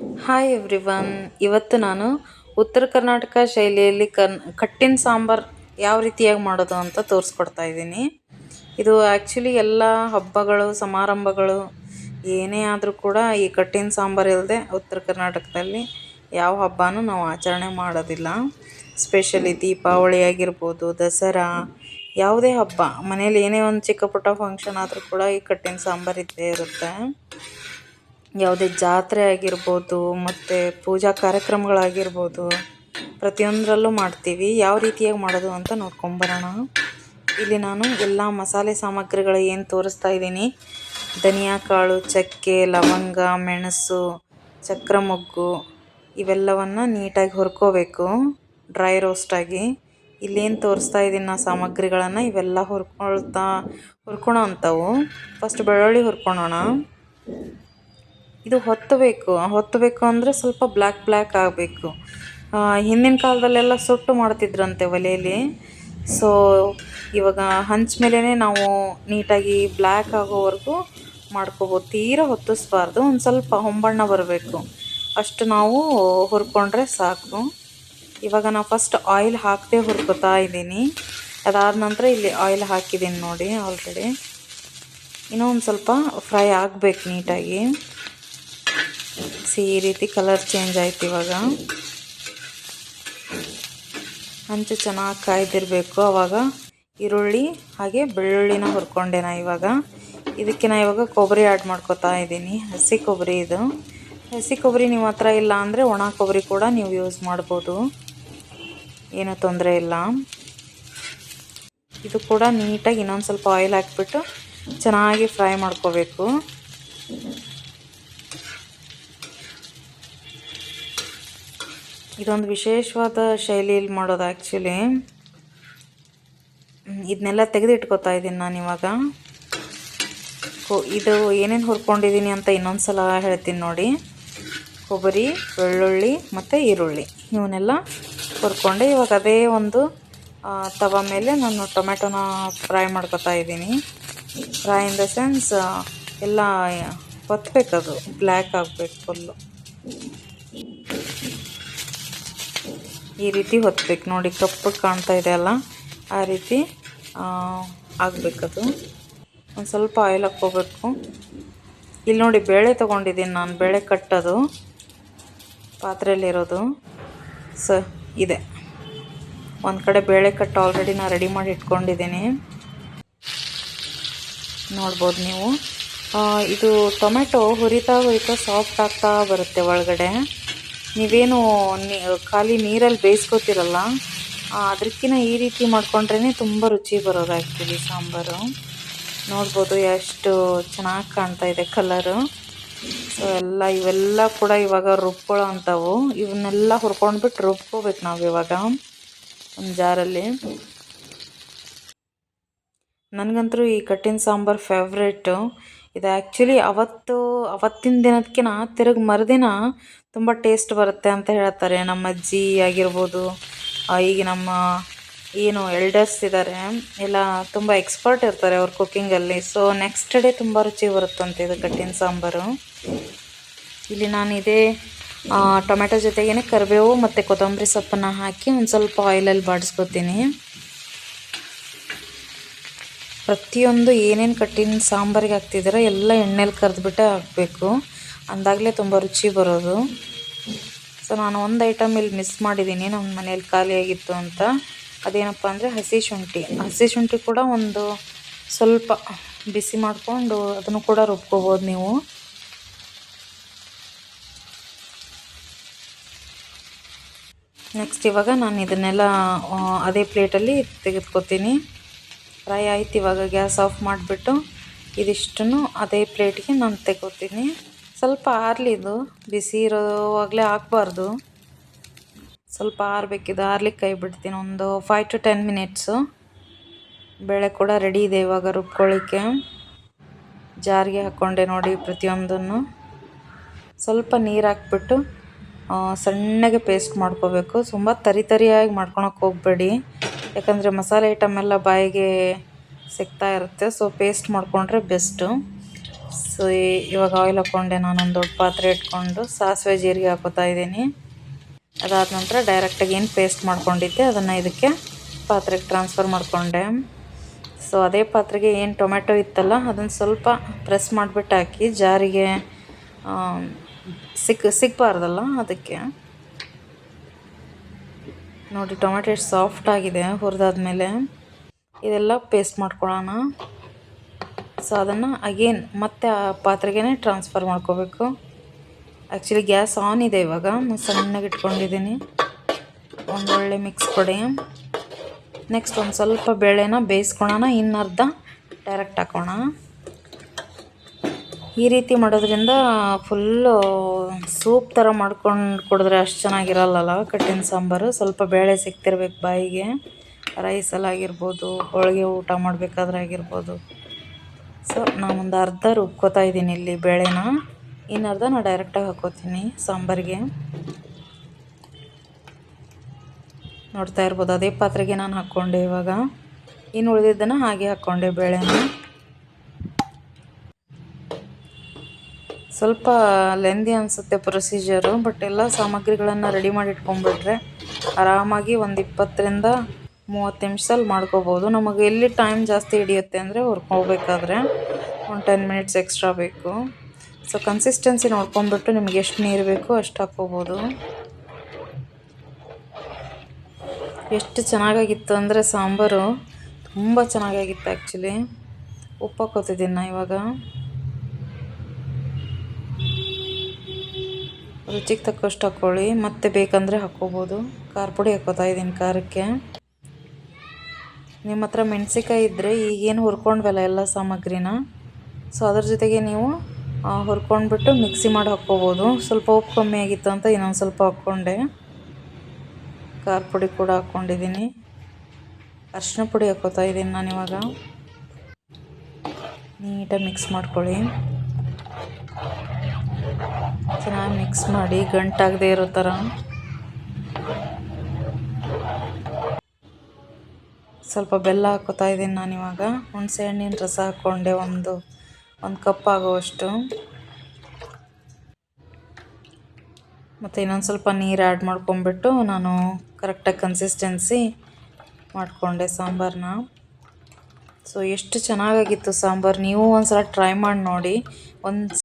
Hi everyone ಇವತ್ತು ನಾನು ಉತ್ತರ ಕರ್ನಾಟಕ ಶೈಲಿಯಲ್ಲಿ ಕನ್, ಕಟ್ಟಿನ ಸಾಂಬಾರು ಯಾವ ರೀತಿಯಾಗಿ ಮಾಡೋದು ಅಂತ ತೋರಿಸ್ಕೊಡ್ತಾ ಇದ್ದೀನಿ. ಇದು ಆ್ಯಕ್ಚುಲಿ ಎಲ್ಲ ಹಬ್ಬಗಳು, ಸಮಾರಂಭಗಳು ಏನೇ ಆದರೂ ಕೂಡ ಈ ಕಟ್ಟಿನ ಸಾಂಬಾರು ಇಲ್ಲದೆ ಉತ್ತರ ಕರ್ನಾಟಕದಲ್ಲಿ ಯಾವ ಹಬ್ಬನೂ ನಾವು ಆಚರಣೆ ಮಾಡೋದಿಲ್ಲ. ಸ್ಪೆಷಲಿ ದೀಪಾವಳಿ ಆಗಿರ್ಬೋದು, ದಸರಾ, ಯಾವುದೇ ಹಬ್ಬ. ಮನೇಲಿ ಏನೇ ಒಂದು ಚಿಕ್ಕ ಪುಟ್ಟ ಫಂಕ್ಷನ್ ಆದರೂ ಕೂಡ ಈ ಕಟ್ಟಿನ ಸಾಂಬಾರು ಇದ್ದೇ ಇರುತ್ತೆ. ಯಾವುದೇ ಜಾತ್ರೆ ಆಗಿರ್ಬೋದು, ಮತ್ತು ಪೂಜಾ ಕಾರ್ಯಕ್ರಮಗಳಾಗಿರ್ಬೋದು, ಪ್ರತಿಯೊಂದರಲ್ಲೂ ಮಾಡ್ತೀವಿ. ಯಾವ ರೀತಿಯಾಗಿ ಮಾಡೋದು ಅಂತ ನೋಡ್ಕೊಂಬರೋಣ. ಇಲ್ಲಿ ನಾನು ಎಲ್ಲ ಮಸಾಲೆ ಸಾಮಗ್ರಿಗಳು ಏನು ತೋರಿಸ್ತಾ ಇದ್ದೀನಿ. ಧನಿಯಾ ಕಾಳು, ಚಕ್ಕೆ, ಲವಂಗ, ಮೆಣಸು ಚಕ್ರ ಮೊಗ್ಗು ಇವೆಲ್ಲವನ್ನು ನೀಟಾಗಿ ಹುರ್ಕೋಬೇಕು. ಡ್ರೈ ರೋಸ್ಟಾಗಿ ಇಲ್ಲೇನು ತೋರಿಸ್ತಾ ಇದ್ದೀನಿ ನಾ ಸಾಮಗ್ರಿಗಳನ್ನು, ಇವೆಲ್ಲ ಹುರ್ಕೊಳ್ತಾ, ಹುರ್ಕೊಳೋ ಅಂಥವು ಫಸ್ಟ್ ಬೆಳ್ಳುಳ್ಳಿ ಹುರ್ಕೊಳೋಣ. ಇದು ಹೊತ್ತಬೇಕು. ಹೊತ್ತಬೇಕು ಅಂದರೆ ಸ್ವಲ್ಪ ಬ್ಲ್ಯಾಕ್ ಬ್ಲ್ಯಾಕ್ ಆಗಬೇಕು. ಹಿಂದಿನ ಕಾಲದಲ್ಲೆಲ್ಲ ಸುಟ್ಟು ಮಾಡ್ತಿದ್ರಂತೆ ಒಲೆಯಲ್ಲಿ ಸೊ ಇವಾಗ ಹಂಚ ಮೇಲೇ ನಾವು ನೀಟಾಗಿ ಬ್ಲ್ಯಾಕ್ ಆಗೋವರೆಗೂ ಮಾಡ್ಕೋಬೋದು ತೀರಾ ಹೊತ್ತಿಸ್ಬಾರ್ದು. ಒಂದು ಸ್ವಲ್ಪ ಹೊಂಬಣ್ಣ ಬರಬೇಕು. ಅಷ್ಟು ನಾವು ಹುರ್ಕೊಂಡ್ರೆ ಸಾಕು. ಇವಾಗ ನಾವು ಫಸ್ಟ್ ಆಯಿಲ್ ಹಾಕದೆ ಹುರ್ಕೋತಾ ಇದ್ದೀನಿ. ಅದಾದ ನಂತರ ಇಲ್ಲಿ ಆಯಿಲ್ ಹಾಕಿದ್ದೀನಿ ನೋಡಿ ಆಲ್ರೆಡಿ. ಇನ್ನೂ ಒಂದು ಸ್ವಲ್ಪ ಫ್ರೈ ಆಗಬೇಕು ನೀಟಾಗಿ. ಸಿ, ಈ ರೀತಿ ಕಲರ್ ಚೇಂಜ್ ಆಯ್ತು ಇವಾಗ. ಹಂಚು ಚೆನ್ನಾಗಿ ಕಾಯ್ದಿರಬೇಕು ಆವಾಗ ಈರುಳ್ಳಿ ಹಾಗೆ ಬೆಳ್ಳುಳ್ಳಿನ ಹುರ್ಕೊಂಡೆ ನಾ ಇವಾಗ. ಇದಕ್ಕೆ ನಾ ಇವಾಗ ಕೊಬ್ಬರಿ ಆ್ಯಡ್ ಮಾಡ್ಕೋತಾ ಇದ್ದೀನಿ. ಹಸಿ ಕೊಬ್ಬರಿ ಇದು. ಹಸಿ ಕೊಬ್ಬರಿ ನಿಮ್ಮ ಹತ್ರ ಇಲ್ಲ ಅಂದರೆ ಒಣ ಕೊಬ್ಬರಿ ಕೂಡ ನೀವು ಯೂಸ್ ಮಾಡ್ಬೋದು. ಏನೂ ತೊಂದರೆ ಇಲ್ಲ. ಇದು ಕೂಡ ನೀಟಾಗಿ ಇನ್ನೊಂದು ಸ್ವಲ್ಪ ಆಯಿಲ್ ಹಾಕ್ಬಿಟ್ಟು ಚೆನ್ನಾಗಿ ಫ್ರೈ ಮಾಡ್ಕೋಬೇಕು. ಇದೊಂದು ವಿಶೇಷವಾದ ಶೈಲಿಯಲ್ಲಿ ಮಾಡೋದು ಆ್ಯಕ್ಚುಲಿ ಇದನ್ನೆಲ್ಲ ತೆಗೆದಿಟ್ಕೋತಾ ಇದ್ದೀನಿ ನಾನು ಇವಾಗ. ಇದು ಏನೇನು ಹುರ್ಕೊಂಡಿದ್ದೀನಿ ಅಂತ ಇನ್ನೊಂದು ಸಲ ಹೇಳ್ತೀನಿ ನೋಡಿ. ಕೊಬ್ಬರಿ, ಬೆಳ್ಳುಳ್ಳಿ ಮತ್ತು ಈರುಳ್ಳಿ. ಇವನ್ನೆಲ್ಲ ಹುರ್ಕೊಂಡೆ ಇವಾಗ ಅದೇ ಒಂದು ತವ ಮೇಲೆ ನಾನು ಟೊಮೆಟೊನ ಫ್ರೈ ಮಾಡ್ಕೊತಾ ಇದ್ದೀನಿ. ಫ್ರೈ ಇನ್ ದ ಸೆನ್ಸ್ ಎಲ್ಲ ಹೊತ್ಬೇಕದು ಬ್ಲ್ಯಾಕ್ ಆಗಬೇಕು ಫುಲ್ಲು ಈ ರೀತಿ ಹೊತ್ಬೇಕು. ನೋಡಿ, ಕಪ್ಪು ಕಾಣ್ತಾ ಇದೆ ಅಲ್ಲ? ಆ ರೀತಿ ಆಗಬೇಕದು. ಒಂದು ಸ್ವಲ್ಪ ಆಯಿಲ್ ಹಾಕ್ಕೋಬೇಕು. ಇಲ್ಲಿ ನೋಡಿ, ಬೇಳೆ ತೊಗೊಂಡಿದ್ದೀನಿ ನಾನು. ಬೇಳೆ ಕಟ್ಟೋದು. ಪಾತ್ರೆಯಲ್ಲಿರೋದು. ಸ, ಇದೆ. ಒಂದು ಕಡೆ ಬೇಳೆ ಕಟ್ಟು ಆಲ್ರೆಡಿ ನಾನು ರೆಡಿ ಮಾಡಿ ಇಟ್ಕೊಂಡಿದ್ದೀನಿ. ನೋಡ್ಬೋದು ನೀವು. ಇದು ಟೊಮೆಟೊ ಹುರಿತಾ ಹುರಿತಾ ಸಾಫ್ಟ್ ಆಗ್ತಾ ಬರುತ್ತೆ ಒಳಗಡೆ. ನೀವೇನು ಖಾಲಿ ನೀರಲ್ಲಿ ಬೇಯಿಸ್ಕೋತಿರಲ್ಲ ಅದಕ್ಕಿಂತ ಈ ರೀತಿ ಮಾಡ್ಕೊಂಡ್ರೇ ತುಂಬ ರುಚಿ ಬರೋದು ಆ್ಯಕ್ಚುಲಿ ಸಾಂಬಾರು. ನೋಡ್ಬೋದು ಎಷ್ಟು ಚೆನ್ನಾಗಿ ಕಾಣ್ತಾ ಇದೆ ಕಲರು ಸೊ ಎಲ್ಲ ಇವೆಲ್ಲ ಕೂಡ ಇವಾಗ ರುಬ್ಕೊಳ್ಳೋ ಅಂಥವು. ಇವನ್ನೆಲ್ಲ ಹುರ್ಕೊಂಡ್ಬಿಟ್ಟು ರುಬ್ಕೋಬೇಕು ನಾವು ಇವಾಗ, ಒಂದು ಜಾರಲ್ಲಿ. ನನಗಂತೂ ಈ ಕಟ್ಟಿನ ಸಾಂಬಾರು ಫೇವ್ರೇಟು ಇದು ಆ್ಯಕ್ಚುಲಿ ಅವತ್ತು, ಅವತ್ತಿನ ದಿನಕ್ಕಿಂತ ತಿರುಗಿ ಮರುದಿನ ತುಂಬ ಟೇಸ್ಟ್ ಬರುತ್ತೆ ಅಂತ ಹೇಳ್ತಾರೆ. ನಮ್ಮ ಅಜ್ಜಿ ಆಗಿರ್ಬೋದು ಈಗ ನಮ್ಮ, ಏನು ಎಲ್ಡರ್ಸ್ ಇದ್ದಾರೆ ಎಲ್ಲ ತುಂಬ ಎಕ್ಸ್ಪರ್ಟ್ ಇರ್ತಾರೆ ಅವ್ರ ಕುಕ್ಕಿಂಗಲ್ಲಿ ಸೊ ನೆಕ್ಸ್ಟ್ ಡೇ ತುಂಬ ರುಚಿ ಬರುತ್ತಂತೆ ಇದು ಕಟ್ಟಿನ ಸಾಂಬಾರು. ಇಲ್ಲಿ ನಾನು ಇದೇ ಟೊಮೆಟೊ ಜೊತೆಗೇ ಕರಿಬೇವು ಮತ್ತು ಕೊತ್ತಂಬರಿ ಸೊಪ್ಪನ್ನು ಹಾಕಿ ಒಂದು ಸ್ವಲ್ಪ ಆಯಿಲಲ್ಲಿ ಬಾಡಿಸ್ಕೊತೀನಿ. ಪ್ರತಿಯೊಂದು ಏನೇನು ಕಟ್ಟಿನ ಸಾಂಬಾರಿಗೆ ಹಾಕ್ತಿದ್ದೀರ ಎಲ್ಲ ಎಣ್ಣೆಲಿ ಕರೆದ್ಬಿಟ್ಟೆ ಹಾಕಬೇಕು. ಅಂದಾಗಲೇ ತುಂಬ ರುಚಿ ಬರೋದು. ಸೊ ನಾನು ಒಂದು ಐಟಮ್ ಇಲ್ಲಿ ಮಿಸ್ ಮಾಡಿದ್ದೀನಿ ನಮ್ಮ ಮನೇಲಿ ಖಾಲಿಯಾಗಿತ್ತು ಅಂತ. ಅದೇನಪ್ಪ ಅಂದರೆ ಹಸಿ ಶುಂಠಿ. ಹಸಿ ಶುಂಠಿ ಕೂಡ ಒಂದು ಸ್ವಲ್ಪ ಬಿಸಿ ಮಾಡಿಕೊಂಡು ಅದನ್ನು ಕೂಡ ರುಬ್ಕೋಬೋದು ನೀವು. ನೆಕ್ಸ್ಟ್ ಇವಾಗ ನಾನು ಇದನ್ನೆಲ್ಲ ಅದೇ ಪ್ಲೇಟಲ್ಲಿ ತೆಗೆದುಕೊತೀನಿ. ಫ್ರೈ ಆಯ್ತು, ಇವಾಗ ಗ್ಯಾಸ್ ಆಫ್ ಮಾಡಿಬಿಟ್ಟು ಇದಿಷ್ಟನ್ನು ಅದೇ ಪ್ಲೇಟಿಗೆ ನಾನು ತೆಗೋತೀನಿ ಸ್ವಲ್ಪ ಆರಲಿ ಇದು, ಬಿಸಿ ಇರೋವಾಗಲೇ ಹಾಕ್ಬಾರ್ದು. ಸ್ವಲ್ಪ ಆರಬೇಕಿದು, ಆರ್ಲಿಕ್ಕೆ ಕೈ ಬಿಡ್ತೀನಿ, ಒಂದು ಫೈವ್ ಟು ಟೆನ್ ಮಿನಿಟ್ಸು ಬೇಳೆ ಕೂಡ ರೆಡಿ ಇದೆ ಇವಾಗ ರುಬ್ಕೊಳ್ಳಿಕ್ಕೆ. ಜಾರಿಗೆ ಹಾಕ್ಕೊಂಡೆ ನೋಡಿ ಪ್ರತಿಯೊಂದನ್ನು. ಸ್ವಲ್ಪ ನೀರು ಹಾಕ್ಬಿಟ್ಟು ಸಣ್ಣಗೆ ಪೇಸ್ಟ್ ಮಾಡ್ಕೋಬೇಕು. ತುಂಬ ತರಿ ತರಿಯಾಗಿ ಮಾಡ್ಕೊಳಕ್ಕೆ ಹೋಗಬೇಡಿ. ಯಾಕಂದರೆ ಮಸಾಲೆ ಐಟಮ್ ಎಲ್ಲ ಬಾಯಿಗೆ ಸಿಗ್ತಾ ಇರುತ್ತೆ ಸೊ ಪೇಸ್ಟ್ ಮಾಡಿಕೊಂಡ್ರೆ ಬೆಸ್ಟು ಸೊ ಇವಾಗ ಆಯಿಲ್ ಹಾಕ್ಕೊಂಡೆ ನಾನೊಂದು ದೊಡ್ಡ ಪಾತ್ರೆ ಇಟ್ಕೊಂಡು, ಸಾಸಿವೆ ಜೀರಿಗೆ ಹಾಕೋತಾ ಇದ್ದೀನಿ. ಅದಾದ ನಂತರ ಡೈರೆಕ್ಟಾಗಿ ಏನು ಪೇಸ್ಟ್ ಮಾಡ್ಕೊಂಡಿದ್ದೆ, ಅದನ್ನು ಇದಕ್ಕೆ ಪಾತ್ರೆಗೆ ಟ್ರಾನ್ಸ್ಫರ್ ಮಾಡಿಕೊಂಡೆ. ಸೊ ಅದೇ ಪಾತ್ರೆಗೆ ಏನು ಟೊಮೆಟೊ ಇತ್ತಲ್ಲ, ಅದನ್ನು ಸ್ವಲ್ಪ ಪ್ರೆಸ್ ಮಾಡಿಬಿಟ್ಟು ಹಾಕಿ, ಜಾರಿಗೆ ಸಿಕ್ ಸಿಗಬಾರ್ದಲ್ಲ ಅದಕ್ಕೆ. ನೋಡಿ ಟೊಮೆಟೊ ಎಷ್ಟು ಸಾಫ್ಟ್ ಆಗಿದೆ, ಹುರಿದಾದ್ಮೇಲೆ ಇದೆಲ್ಲ ಪೇಸ್ಟ್ ಮಾಡ್ಕೊಳ್ಳೋಣ. ಸೊ ಅದನ್ನು ಅಗೇನ್ ಮತ್ತೆ ಆ ಪಾತ್ರೆಗೆ ಟ್ರಾನ್ಸ್ಫರ್ ಮಾಡ್ಕೋಬೇಕು. ಆ್ಯಕ್ಚುಲಿ ಗ್ಯಾಸ್ ಆನ್ ಇದೆ ಇವಾಗ. ಸಣ್ಣಗೆ ಇಟ್ಕೊಂಡಿದ್ದೀನಿ. ಒಂದೊಳ್ಳೆ ಮಿಕ್ಸ್ ಕೊಡಿ. ನೆಕ್ಸ್ಟ್ ಒಂದು ಸ್ವಲ್ಪ ಬೇಳೆನ ಬೇಯಿಸ್ಕೊಳೋಣ ಇನ್ನರ್ಧ ಡೈರೆಕ್ಟ್ ಹಾಕೋಣ. ಈ ರೀತಿ ಮಾಡೋದ್ರಿಂದ ಫುಲ್ಲು ಸೂಪ್ ಥರ ಮಾಡ್ಕೊಂಡು ಕುಡಿದ್ರೆ ಅಷ್ಟು ಚೆನ್ನಾಗಿರಲ್ಲಲ್ಲ ಕಟ್ಟಿನ ಸಾಂಬಾರು. ಸ್ವಲ್ಪ ಬೇಳೆ ಸಿಕ್ತಿರ್ಬೇಕು ಬಾಯಿಗೆ. ರೈಸಲ್ಲಿ ಆಗಿರ್ಬೋದು, ಹೋಳಿಗೆ ಊಟ ಮಾಡಬೇಕಾದ್ರೆ ಆಗಿರ್ಬೋದು. ಸೊ ನಾನೊಂದು ಅರ್ಧ ರುಬ್ಕೋತಾ ಇದ್ದೀನಿ ಇಲ್ಲಿ ಬೇಳೆನ. ಇನ್ನರ್ಧ ನಾನು ಡೈರೆಕ್ಟಾಗಿ ಹಾಕೋತೀನಿ ಸಾಂಬಾರಿಗೆ. ನೋಡ್ತಾ ಇರ್ಬೋದು, ಅದೇ ಪಾತ್ರೆಗೆ ನಾನು ಹಾಕ್ಕೊಂಡೆ ಇವಾಗ. ಇನ್ನು ಉಳಿದಿದ್ದನ್ನು ಹಾಗೆ ಹಾಕ್ಕೊಂಡೆ ಬೇಳೆನ. ಸ್ವಲ್ಪ ಲೆಂದಿ ಅನಿಸುತ್ತೆ ಪ್ರೊಸೀಜರು ಬಟ್ ಎಲ್ಲ ಸಾಮಗ್ರಿಗಳನ್ನು ರೆಡಿ ಮಾಡಿ ಇಟ್ಕೊಂಡ್ಬಿಟ್ರೆ ಆರಾಮಾಗಿ ಒಂದು ಇಪ್ಪತ್ತರಿಂದ ಮೂವತ್ತು ನಿಮಿಷದಲ್ಲಿ ಮಾಡ್ಕೋಬೋದು. ನಮಗೆ ಎಲ್ಲಿ ಟೈಮ್ ಜಾಸ್ತಿ ಹಿಡಿಯುತ್ತೆ ಅಂದರೆ ಹುರ್ಕೋಬೇಕಾದ್ರೆ ಒಂದು ಟೆನ್ ಮಿನಿಟ್ಸ್ ಎಕ್ಸ್ಟ್ರಾ ಬೇಕು. ಸೊ ಕನ್ಸಿಸ್ಟೆನ್ಸಿ ನೋಡ್ಕೊಂಬಿಟ್ಟು ನಿಮ್ಗೆ ಎಷ್ಟು ನೀರು ಬೇಕು ಅಷ್ಟು ಹಾಕ್ಕೋಬೋದು. ಎಷ್ಟು ಚೆನ್ನಾಗಾಗಿತ್ತು ಅಂದರೆ ಸಾಂಬಾರು ತುಂಬ ಚೆನ್ನಾಗಾಗಿತ್ತು ಆ್ಯಕ್ಚುಲಿ ಉಪ್ಪು ಹಾಕೋತಿದ್ದೀನಿ ನಾ ಇವಾಗ. ರುಚಿಗೆ ತಕ್ಕಷ್ಟು ಹಾಕ್ಕೊಳ್ಳಿ ಮತ್ತೆ ಬೇಕಂದರೆ ಹಾಕ್ಕೋಬೋದು. ಖಾರ ಪುಡಿ ಹಾಕೋತಾ ಇದ್ದೀನಿ ಖಾರಕ್ಕೆ. ನಿಮ್ಮ ಹತ್ರ ಮೆಣಸಿಕಾಯಿ ಇದ್ದರೆ ಈಗೇನು ಹುರ್ಕೊಂಡ್ವಲ್ಲ ಎಲ್ಲ ಸಾಮಗ್ರಿನ? ಸೊ ಅದ್ರ ಜೊತೆಗೆ ನೀವು ಹುರ್ಕೊಂಡ್ಬಿಟ್ಟು ಮಿಕ್ಸಿ ಮಾಡಿ ಹಾಕ್ಕೋಬೋದು. ಸ್ವಲ್ಪ ಉಪ್ಪು ಕಮ್ಮಿ ಆಗಿತ್ತು ಅಂತ ಇನ್ನೊಂದು ಸ್ವಲ್ಪ ಹಾಕ್ಕೊಂಡೆ. ಖಾರ ಪುಡಿ ಕೂಡ ಹಾಕ್ಕೊಂಡಿದ್ದೀನಿ. ಅರಿಶಿನ ಪುಡಿ ಹಾಕ್ಕೋತಾ ಇದ್ದೀನಿ ನಾನು ಇವಾಗ. ನೀಟಾಗಿ ಮಿಕ್ಸ್ ಮಾಡ್ಕೊಳ್ಳಿ. ಚೆನ್ನಾಗಿ ಮಿಕ್ಸ್ ಮಾಡಿ ಗಂಟಾಗದೇ ಇರೋ ಥರ. ಸ್ವಲ್ಪ ಬೆಲ್ಲ ಹಾಕೋತಾ ಇದ್ದೀನಿ ನಾನು ಇವಾಗ. ಹುಣಸೆ ಹಣ್ಣಿನ ರಸ ಹಾಕ್ಕೊಂಡೆ ಒಂದು ಒಂದು ಕಪ್ ಆಗುವಷ್ಟು. ಮತ್ತು ಇನ್ನೊಂದು ಸ್ವಲ್ಪ ನೀರು ಆ್ಯಡ್ ಮಾಡ್ಕೊಂಬಿಟ್ಟು ನಾನು ಕರೆಕ್ಟಾಗಿ ಕನ್ಸಿಸ್ಟೆನ್ಸಿ ಮಾಡಿಕೊಂಡೆ ಸಾಂಬಾರನ್ನ ಸೊ ಎಷ್ಟು ಚೆನ್ನಾಗಾಗಿತ್ತು ಸಾಂಬಾರು. ನೀವು ಒಂದು ಸಲ ಟ್ರೈ ಮಾಡಿ ನೋಡಿ. ಒಂದು